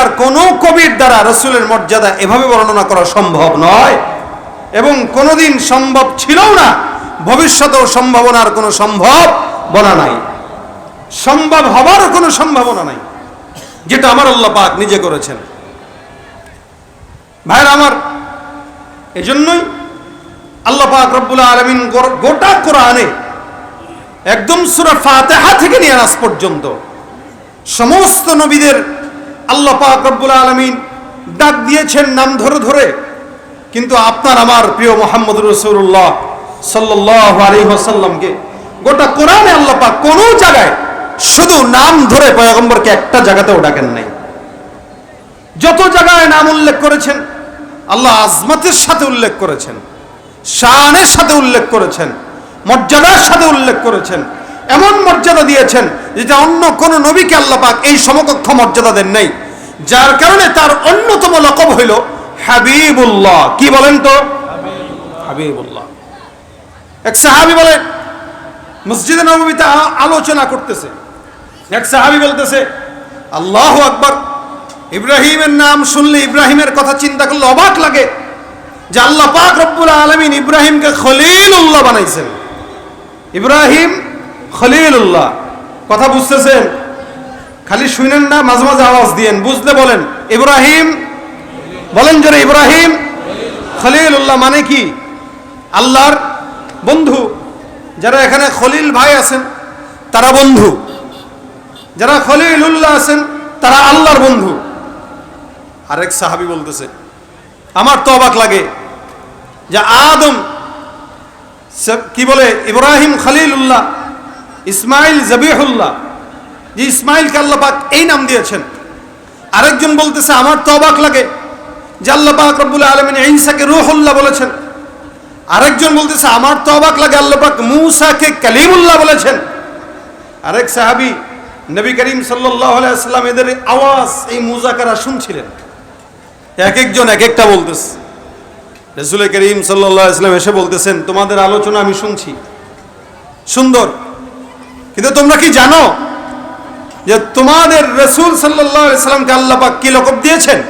দুনিয়ার কোনো কবির দ্বারা রসুলের মর্যাদা এভাবে বর্ণনা করা সম্ভব নয়। এবং কোনোদিন সম্ভব ছিলও না, ভবিষ্যতেও সম্ভাবনার কোনো সম্ভাবনা নাই। সম্ভব হবারও কোনো সম্ভাবনা নাই, যেটা আমার আল্লাহ পাক নিজে করেছেন। ভাইরা আমার, এজন্যই আল্লাহ পাক রব্বুল আলমিন গোটা কোরআনে একদম সুরা ফাতেহা থেকে নিয়ে আজ পর্যন্ত সমস্ত নবীদের আল্লাহ পাক আলমিন ডাক দিয়েছেন নাম ধরে ধরে। কিন্তু আপনার আমার প্রিয় মোহাম্মদ রসুল্লাহ সাল্লাহ গোটা কোরআনে আল্লাহ পাক কোনো জায়গায় শুধু নাম ধরে পয়গম্বরকে একটা জায়গাতেও ডাকেন নাই। যত জায়গায় নাম উল্লেখ করেছেন, আল্লাহ আজমতের সাথে উল্লেখ করেছেন, শানের সাথে উল্লেখ করেছেন, মর্যাদার সাথে উল্লেখ করেছেন, এমন মর্যাদা দিয়েছেন যেটা অন্য কোন নবীকে আল্লাহ পাক এই সমকক্ষ মর্যাদা দেন নাই। যার কারণে তার অন্যতম লকব হইল হাবিবুল্লাহ। কি বলেন তো? হাবিবুল্লাহ। এক সাহাবি বলে, মসজিদে নবমীতে আলোচনা করতেছে। এক সাহাবি বলতেছে, আল্লাহ আকবর। ইব্রাহিমের নাম শুনলে ইব্রাহিমের কথা চিন্তা করলে অবাক লাগে যে আল্লাহ পাক রব্বুল আলমিন ইব্রাহিমকে খলিল উল্লাহ বানাইছেন। ইব্রাহিম খলিল উল্লাহ কথা বুঝতেছেন? খালি শুনেন না, মাঝে মাঝে আওয়াজ দিয়েন। বুঝতে বলেন, ইব্রাহিম, বলেন জোরে ইব্রাহিম। খলিলুল্লাহ মানে কি? আল্লাহর বন্ধু। যারা এখানে খলিল ভাই আছেন, তারা বন্ধু। যারা খলিলুল্লাহ আছেন, তারা আল্লাহর বন্ধু। আরেক সাহাবি বলতেছে, আমার তো অবাক লাগে যে আদম কি বলে? ইব্রাহিম খলিলুল্লাহ, ইসমাইল জবিহুল্লাহ যে ইসমাইলকে আল্লাহ পাক এই নাম দিয়েছেন। আরেকজন বলতেছে, আমার তো অবাক লাগে যে আল্লাহ পাক রব্বুল আলমিন ঈসাকে রুহুল্লাহ বলেছেন। আরেকজন বলতেছে, আমার তো অবাক লাগে আল্লাহ পাক মুসাকে কালিমুল্লাহ বলেছেন। আরেক সাহাবি, নবী করিম সাল্লাহ আলাইসাল্লাম এদের আওয়াজ, এই মুজাকারা শুনছিলেন। এক একজন এক একটা বলতেছে। রসুল করিম সাল্লাহ ইসলাম এসে বলতেছেন, তোমাদের আলোচনা আমি শুনছি। সুন্দর। কিন্তু তোমরা কি জানো যে তোমাদের রসুল সাল্লাহ ইসলামকে আল্লাহ পাক কি লকব দিয়েছেন?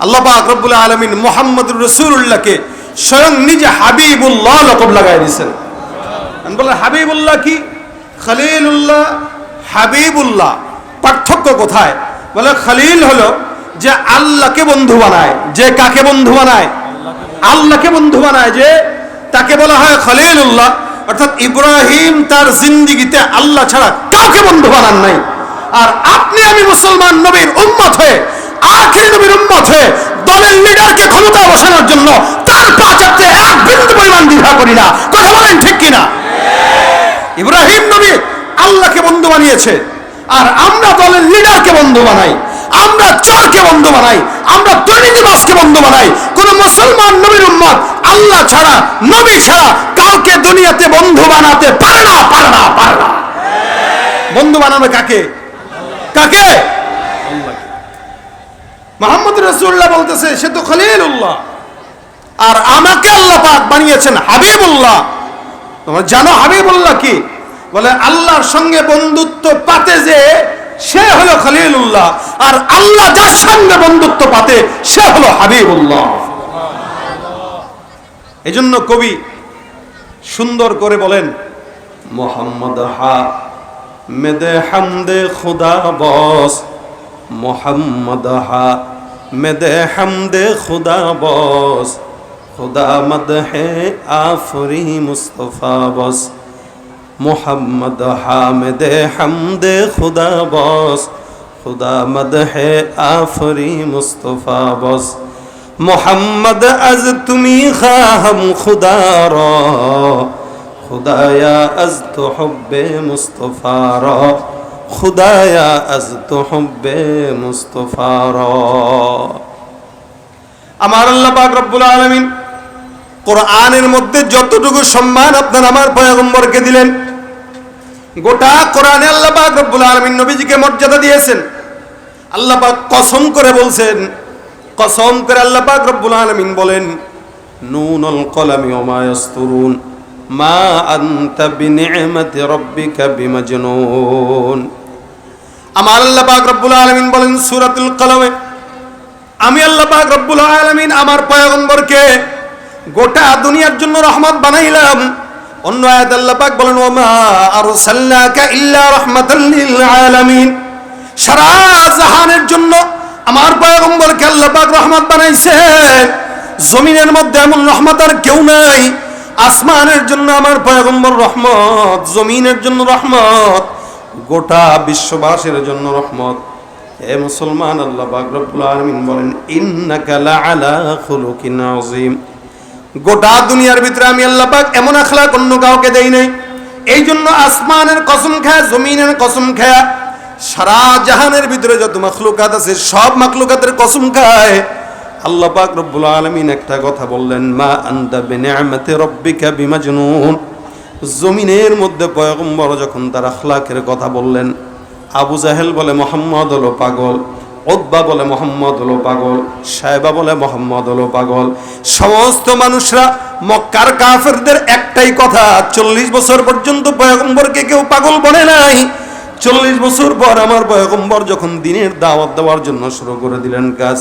আল্লাহ পাক রব্বুল আলমিন মোহাম্মদ রসুল্লাহকে স্বয়ং নিজে হাবিবুল্লাহ লকব লাগাই দিয়েছেন। আমি বললাম, হাবিবুল্লাহ কি? খলিলুল্লাহ, হাবিবুল্লাহ। পার্থক্য কোথায়? বলে খালিল হলো যে আল্লাহকে বন্ধু বানায়। যে কাকে বন্ধু বানায়? আল্লাহকে বন্ধু বানায় যে তাকে বলা হয় খলিলুল্লাহ। অর্থাৎ ইব্রাহিম তার জিন্দিগিতে আল্লাহ ছাড়া কাউকে বন্ধু বানান নাই। আর আপনি আমি মুসলমান নবীর উম্মত হয়ে, আখিরি নবীর উম্মত হয়ে দলের লিডারকে ক্ষমতা বসানোর জন্য তার পা চাপতে এক বিন্দু পরিমাণ দ্বিধা করি না। কথা বলেন ঠিক কিনা? ইব্রাহিম নবী আল্লাহকে বন্ধু বানিয়েছে, আর আমরা দলের লিডারকে বন্ধু বানাই, আমরা চোরকে বন্ধু বানাই, আমরা দুর্নীতিবাসকে বন্ধু বানাই। কোন মুসলমান নবীর উম্মত আল্লাহ ছাড়া, নবী ছাড়া কাউকে দুনিয়াতে বন্ধু বানাতে পারে না পারে না পারে না। বন্ধু বানাবে কাকে? কাকে? মোহাম্মদ রসুল্লাহ বলতেছে, সে তো খলিলুল্লাহ। আর আমাকে আল্লাহ পাক বানিয়েছেন হাবিবুল্লাহ। তোমরা জানো হাবিবুল্লাহ কি? বলে, আল্লাহর সঙ্গে বন্ধুত্ব পাতে যে সে হলো খলিলুল্লাহ, আর আল্লাহ যার সঙ্গে বন্ধুত্ব পাতে সে হলো হাবিবুল্লাহ। এজন্য কবি সুন্দর করে বলেন, মোহাম্মদ হা মেদে হামদে খুদা বস, মোহাম্মদ হা। মেদে হামদে খুদা বস, খুদা মদ হে আফরি মুস্তফা বস। মোহাম্মদ হামদ হামদ খুদা বস, খুদা মদ হে আফরি মুস্তফা বস। মোহাম্মদ আজ তুমি খাহম খুদা রা। খুদায়া আজ হব্বে মুস্তফা রা খুদায়া আজ তো হব্বে মুস্তফা রা আমার আল্লাহ পাক রব্বুল আলামিন কোরআনের মধ্যে যতটুকু সম্মান আপনার আমার পয়গম্বরকে দিলেন, গোটা কোরআনে আল্লাহ পাক রব্বুল আলামিন নবীজিকে মর্যাদা দিয়েছেন। আল্লাহ পাক কসম করে বলছেন, কসম করে আল্লাহ পাক রব্বুল আলামিন বলেন, নুনুল কলামি ওমা ইয়াসতুরুন। মা আনতা বিনি'মাতি রাব্বিকা বিমাজনুন। আমার আল্লাহ পাক রব্বুল আলামিন বলেন সূরাতুল কলমে, আমি আল্লাহ পাক রব্বুল আলামিন আমার পয়গম্বরকে গোটা দুনিয়ার জন্য রহমত বানাইলাম। অন্য আয়াত আল্লাহ পাক বলেন, ওমা আরসালনাকা ইল্লা রাহমাতাল লিল আলামিন। সারা জাহানের জন্য আমার পয়গম্বরকে আল্লাহ পাক রহমত বানাইছে। জমিনের মধ্যে এমন রহমত আর কেউ নাই। আসমানের জন্য আমার পয়গম্বর রহমত, জমিনের জন্য রহমত, গোটা বিশ্ববাসীর জন্য রহমত। এ মুসলমান, আল্লাহ পাক রব্বুল আলামিন বলেন, ইন্নাকা লাআলা খুলুকিন গোটা দুনিয়ার ভিতরে আমি আল্লাহ পাক এমন আখলাক অন্য কাউকে দেই নাই। এই জন্য আসমানের কসম খায়, জমিনের কসম খায়, সারা জাহানের ভিতরে যত মাখলুকাত আছে, সব মাখলুকাতের কসম খায়। আল্লাহ পাক রব্বুল আলামিন একটা কথা বললেন, মা আনতা বিনিআমাতি রাব্বিকা বিমাজনুন। জমিনের মধ্যে পয়গম্বর যখন তার আখলাকের কথা বললেন, আবু জাহেল বলে মোহাম্মদ হলো পাগল ওদ্বা বলে মোহাম্মদ হলো পাগল সাহেবা বলে মোহাম্মদ হলো পাগল। সমস্ত মানুষরা মক্কার কাফেরদের একটাই কথা, চল্লিশ বছর পর্যন্ত পয়গম্বরকে কেউ পাগল বলে নাই। চল্লিশ বছর পর আমার পয়গম্বর যখন দিনের দাওয়াত দেওয়ার জন্য শুরু করে দিলেন কাজ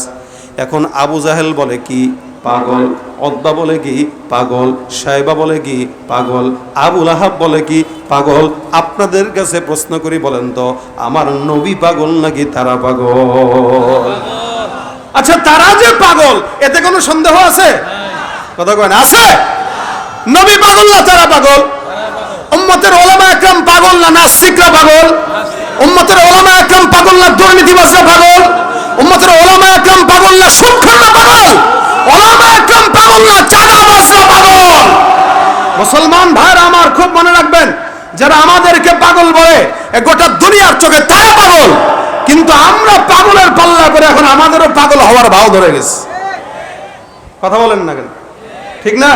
এখন আবু জাহেল বলে কি পাগল অদ্বা বলে কি পাগল সাহেবা বলে কি পাগল আবুল আহাব বলে কি পাগল? আপনাদের কাছে প্রশ্ন করি বলেন তো, আমার নবী পাগল নাকি তারা পাগল? আচ্ছা তারা যে পাগল, এতে কোনো সন্দেহ আছে? কথা কয় না, আছে? নবী পাগল না তারা পাগল? উম্মতের ওলামা একরাম পাগল না নাস্তিকরা পাগল? উম্মতের ওলামা একরাম পাগল না দুর্নীতিবাজরা পাগল? একরাম পাগল না পাগল ওলামা পাগল না চাঁদাবাজরা পাগল মুসলমান ভাইরা আমার খুব মনে রাখবেন, যারা আমাদেরকে পাগল বলে গোটা দুনিয়ার চোখে তারা পাগল, কিন্তু আমরা পাগলের পাল্লা করে এখন আমাদেরও পাগল হওয়ার ভাও ধরে গেছে। কথা বলেন না কেন? ঠিক না?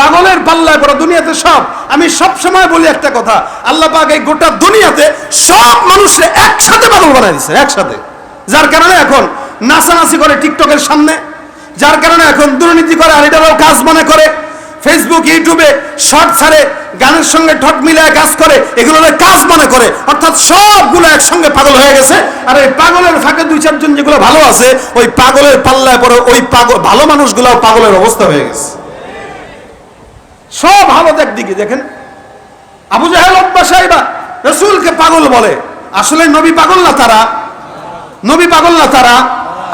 পাগলের পাল্লায় পড়া দুনিয়াতে সব। আমি সব সময় বলি একটা কথা, আল্লাহ পাক এই গোটা দুনিয়াতে সব মানুষের একসাথে পাগল বানাই দিচ্ছে একসাথে। যার কারণে এখন নাচানাচি করে টিকটকের সামনে, যার কারণে এখন দুর্নীতি করে আর এটারও কাজ মনে করে। ফেসবুক ইউটিউবে শর্ট ছাড়ে, গানের সঙ্গে ঠট মিলিয়ে কাজ করে, এগুলো কাজ মনে করে। অর্থাৎ সবগুলো একসঙ্গে পাগল হয়ে গেছে। আর এই পাগলের ফাঁকে দুই চারজন যেগুলো ভালো আছে, ওই পাগলের পাল্লায় পরে ওই পাগল ভালো মানুষগুলো পাগলের অবস্থা হয়ে গেছে। সব হালত একদিকে দেখেন। আবু জাহেল সাহেবা রসুলকে পাগল বলে। আসলে নবী পাগল না তারা? নবী পাগল না তারা?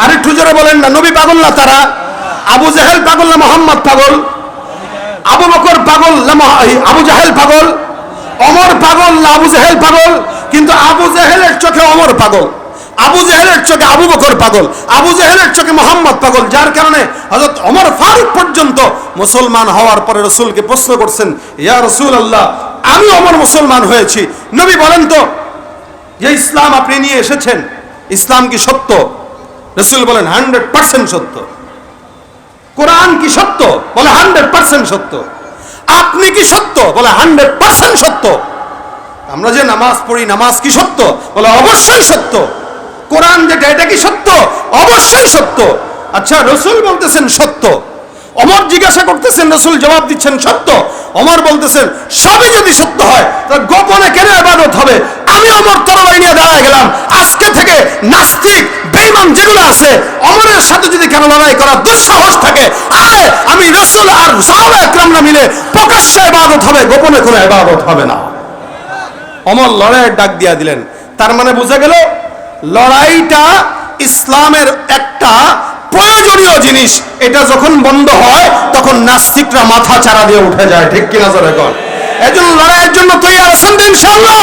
আরেকটু জোরে বলেন না, নবী পাগল না তারা? আবু জাহেল পাগল না মোহাম্মদ পাগল? আবু বকর পাগল না আবু জাহেল পাগল? অমর পাগল না আবু জাহেল পাগল? কিন্তু আবু জাহেলের চোখে অমর পাগল। আবু জাহেলের চোখে আবু বকর পাগল। আবু জাহেলের চোখে মোহাম্মদ পাগল। যার কারণে হযরত অমর ফারুক পর্যন্ত মুসলমান হওয়ার পরে রসুলকে প্রশ্ন করছেন, ইয়া রসুল আল্লাহ আমি অমর মুসলমান হয়েছি। নবী বলেন তো, যে ইসলাম আপনি নিয়ে এসেছেন, ইসলাম কি সত্য? রসুল বলেন, হান্ড্রেড পার্সেন্ট সত্য। কোরআন কি সত্য? বলে, হান্ড্রেড পার্সেন্ট সত্য। আপনি কি সত্য? বলে, হান্ড্রেড পার্সেন্ট সত্য। আমরা যে নামাজ পড়ি, নামাজ কি সত্য? বলে, অবশ্যই সত্য। কোরআন যেটা, এটা কি সত্য? অবশ্যই সত্য। আচ্ছা রসুল বলতেছেন সত্য। অমর জিজ্ঞাসা করতেছেন, রসুল জবাব দিচ্ছেন সত্য। অমর বলতেছেন, সবই যদি সত্য হয় তাহলে গোপনে কেন ইবাদত হবে? দাঁড়ায় গেলাম। আজকে থেকে নাস্তিক, বেঈমান আছে সাথে যদি কেন লড়াই করার দুঃসাহস থাকে আমি আর সাহাবা মিলে ইবাদত হবে, গোপনে ইবাদত হবে না। ডাক দিয়া দিলেন। তার মানে বোঝা গেল, লড়াইটা ইসলামের একটা প্রয়োজনীয় জিনিস। এটা যখন বন্ধ হয়, তখন নাস্তিকরা মাথা চারা দিয়ে উঠে যায়, ঠিক কিনা জোরে কর এজন্য লড়াইয়ের জন্য তৈরি আছেন ইনশাআল্লাহ?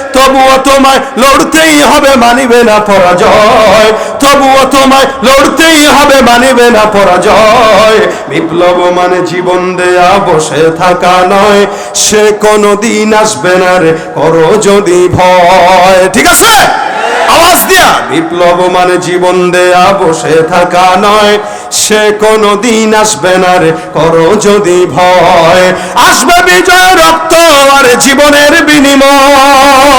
তবুও তোমায় লড়তেই হবে, মানিবে না পরাজয়। তবুও তোমায় লড়তেই হবে, মানিবে না পরাজয়। বিপ্লব মানে জীবন দেয়া, বসে থাকা নয়। সে কোনো দিন আসবে না রে, করো যদি ভয়। ঠিক আছে? আওয়াজ দিয়া। বিপ্লব মানে জীবন দেয়া, বসে থাকা নয়। সে কোনো দিন আসবে না রে, করো যদি ভয়। আসবে বিজয় রক্ত আর জীবনের বিনিময়।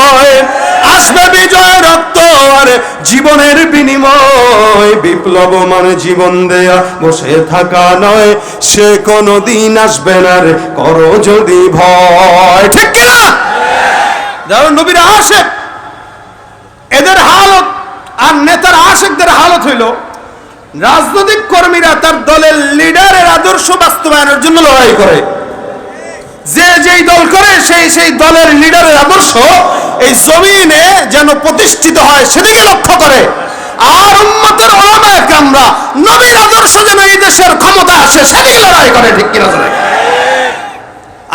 মানে জীবনের বিনিময়। বিপ্লব মানে জীবন দেয়া বসে থাকা নয়, সে কোনো দিন আসবে না রে, করো যদি ভয়। ঠিক কিনা? যারা নবীর আশেক, এদের হালত আর নেতার আশেকদের হালত হইল, রাজনৈতিক কর্মীরা তার দলের লিডারের আদর্শ বাস্তবায়নের জন্য লড়াই করে। যে যেই দল করে, সেই সেই দলের লিডারের আদর্শ এই জমিনে যেন প্রতিষ্ঠিত হয়, সেদিকে লক্ষ্য করে। আর উম্মতের ওলামায় কামরা নবীর আদর্শ যেন এই দেশের ক্ষমতা আসে, সেদিকে লড়াই করে, ঠিক কিনা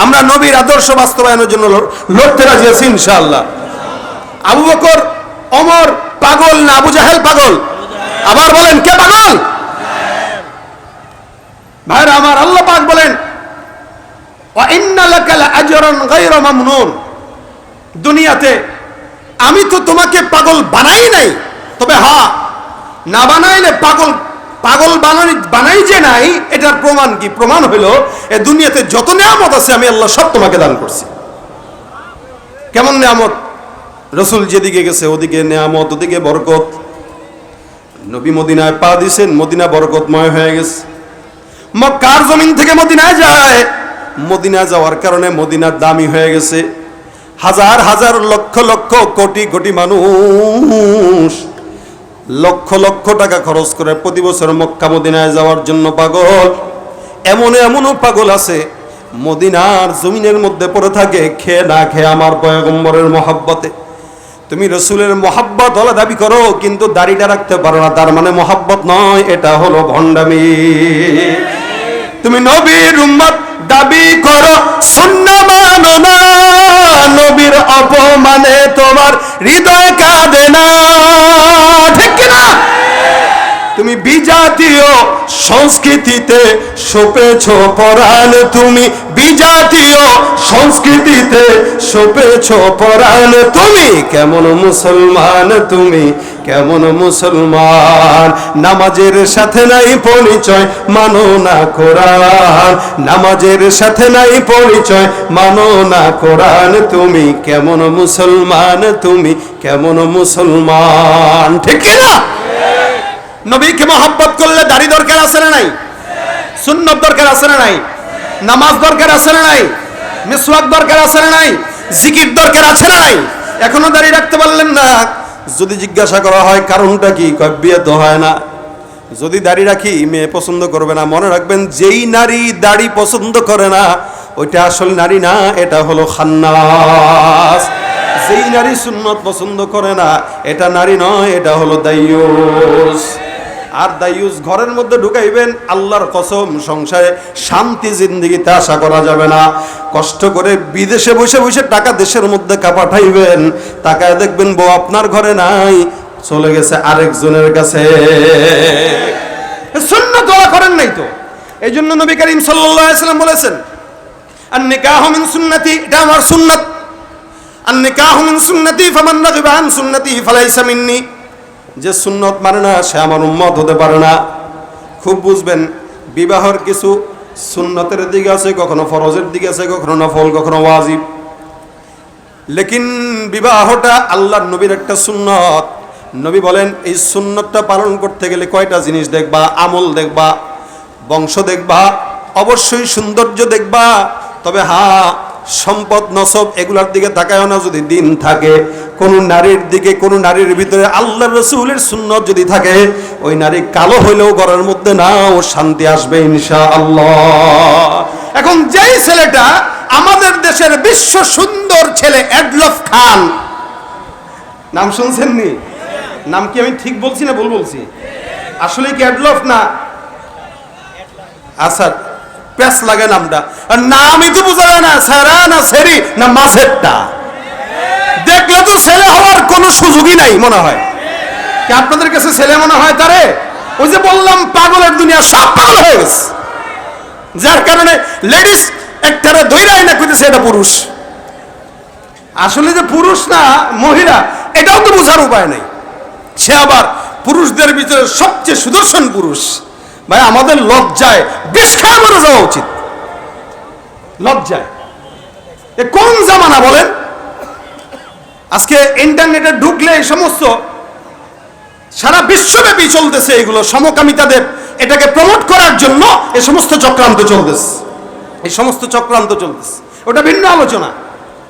আমরা নবীর আদর্শ বাস্তবায়নের জন্য লড়তে রাজি আছি, ইনশাআল্লাহ। আবু বকর অমর পাগল না আবু জাহেল পাগল? আবার বলেন, কে পাগল? ভাইরা আমার আল্লাহ পাক বলেন, ওয়া ইন্নালাকা লাআজরান গায়রা মামনুন। দুনিয়াতে, আমি তো তোমাকে পাগল বানাই নাই। তবে হা, না বানাইলে পাগল পাগল বানাই বানাই যে নাই, এটার প্রমাণ কি? প্রমাণ হলো, এ দুনিয়াতে যত নিয়ামত আছে, আমি আল্লাহ সব তোমাকে দান করছি। কেমন নিয়ামত? রসুল যেদিকে গেছে, ওদিকে নিয়ামত, ওদিকে বরকত। নবী মদিনায় পা দিছেন, মদিনা বরকতময় হয়ে গেছে। মক্কার জমিন থেকে মদিনায় যায়। মদিনা যাওয়ার কারণে মদিনার দামি হয়ে গেছে। হাজার হাজার, লক্ষ লক্ষ, কোটি কোটি মানুষ লক্ষ লক্ষ টাকা খরচ করে প্রতি বছর মক্কা, মদিনায় যাওয়ার জন্য পাগল। এমন এমনও পাগল আছে, মদিনার জমিনের মধ্যে পড়ে থাকে, খেয়ে না খেয়ে আমার পয়গম্বরের মহাব্বতে। তুমি রসুলের মহাব্বত হলে দাবি করো, কিন্তু দাড়িটা রাখতে পারো না, তার মানে মহাব্বত নয়, এটা হলো ভণ্ডামি। তুমি নবীর উম্মত দাবি করো শূন্য মানো অপমানে তোমার হৃদয় কাঁদে না। ঠিক কিনা? তুমি বিজাতীয় সংস্কৃতিতে সপেছ পরাণ তুমি বিজাতীয় সংস্কৃতিতে সপেছ পরাণ। তুমি কেমন মুসলমান, তুমি কেমন মুসলমান? নামাজের সাথে নাই পরিচয়, মানো না কোরআন। নামাজের সাথে নাই পরিচয়, মানো না কোরআন। তুমি কেমন মুসলমান, তুমি কেমন মুসলমান। ঠিক না? নবীকে মহব্বত করলে দাড়ি দরকার আছে না নাই? সুন্নত দরকার আছে না নাই? নামাজ দরকার আছে না নাই? মিসওয়াক দরকার আছে না নাই? জিকির দরকার আছে না নাই? এখনও দাড়ি রাখতে পারলেন না। যদি জিজ্ঞাসা করা হয়, কারণটা কি? বিয়ে তো হয় না। যদি দাড়ি রাখি, মেয়ে পছন্দ করবে না। মনে রাখবেন, যেই নারী দাড়ি পছন্দ করে না, ওইটা আসল নারী না, এটা হলো খান্নাস। যেই নারী সুন্নত পছন্দ করে না, এটা নারী নয়, এটা হলো দাইয়ুস। আর দাইয়ুস ঘরের মধ্যে ঢুকাইবেন আল্লাহর কসম, সংসারে শান্তি জিন্দিগিতে আশা করা যাবে না। কষ্ট করে বিদেশে বসে বসে টাকা দেশের মধ্যে কাপাঠাইবেন টাকায় দেখবেন বউ আপনার ঘরে নাই, চলে গেছে আরেকজনের কাছে। সুন্নত দোয়া করেন নাই তো। এই জন্য নবী করিম সাল্লাম বলেছেন আর নিকাহ মিন সুন্নতি এটা আমার সুন্নাত। আর নিকাহ মিন সুন্নতি ফামান রাগিবা সুন্নতি ফালাইসা মিন্নি যে সুন্নত মানে না, সে আমার উম্মত হতে পারে না। খুব বুঝবেন, বিবাহর কিছু সুন্নতের দিকে আছে, কখনো ফরজের দিকে আছে, কখনো নফল, কখনো ওয়াজিব। লেকিন বিবাহটা আল্লাহর নবীর একটা সুন্নত। নবী বলেন, এই সুন্নতটা পালন করতে গেলে কয়টা জিনিস দেখবা? আমল দেখবা, বংশ দেখবা, অবশ্যই সৌন্দর্য দেখবা। তবে হ্যাঁ সম্পদ, নসব এগুলার দিকে তাকায় না যদি দিন থাকে। কোন নারীর দিকে, কোন নারীর ভিতরে আল্লাহ রসুলের সুন্নত যদি থাকে, ওই নারী কালো হইলেও ঘরের মধ্যে না, ও শান্তি আসবে ইনশা আল্লাহ এখন যেই ছেলেটা আমাদের দেশের বিশ্ব সুন্দর ছেলে এডলফ খান। নাম শুনছেন নি? নাম কি আমি ঠিক বলছি না ভুল বলছি? আসলে কি এডলফ না? আচ্ছা প্যাস লাগে নামটা। আর নামই তো বোঝা যায় না, সেরা না সেরি না মাঝেরটা। দেখলে তো ছেলে হওয়ার কোনো সুযোগই নাই মনে হয়। কি আপনাদের কাছে ছেলে মনে হয় তারে? ওই যে বললাম, পাগলের দুনিয়া সব পাগল হয়ে গেছে। যার কারণে লেডিস একটারে দৈরাই না করতেছে এটা পুরুষ। আসলে যে পুরুষ না, মহিলা, এটাও তো বোঝার উপায় নেই। সে আবার পুরুষদের ভিতরে সবচেয়ে সুদর্শন পুরুষ। ভাই, আমাদের লজ্জায় বিষ খেয়ে মরে যাওয়া উচিত। লজ্জায়। এ কোন জামানা বলেন? আজকে ইন্টারনেটে ঢুকলে এই সমস্ত সারা বিশ্বব্যাপী চলতেছে এগুলো সমকামিতাদের এটাকে প্রমোট করার জন্য এই সমস্ত চক্রান্ত চলতেছে। এই সমস্ত চক্রান্ত চলতেছে। ওটা ভিন্ন আলোচনা।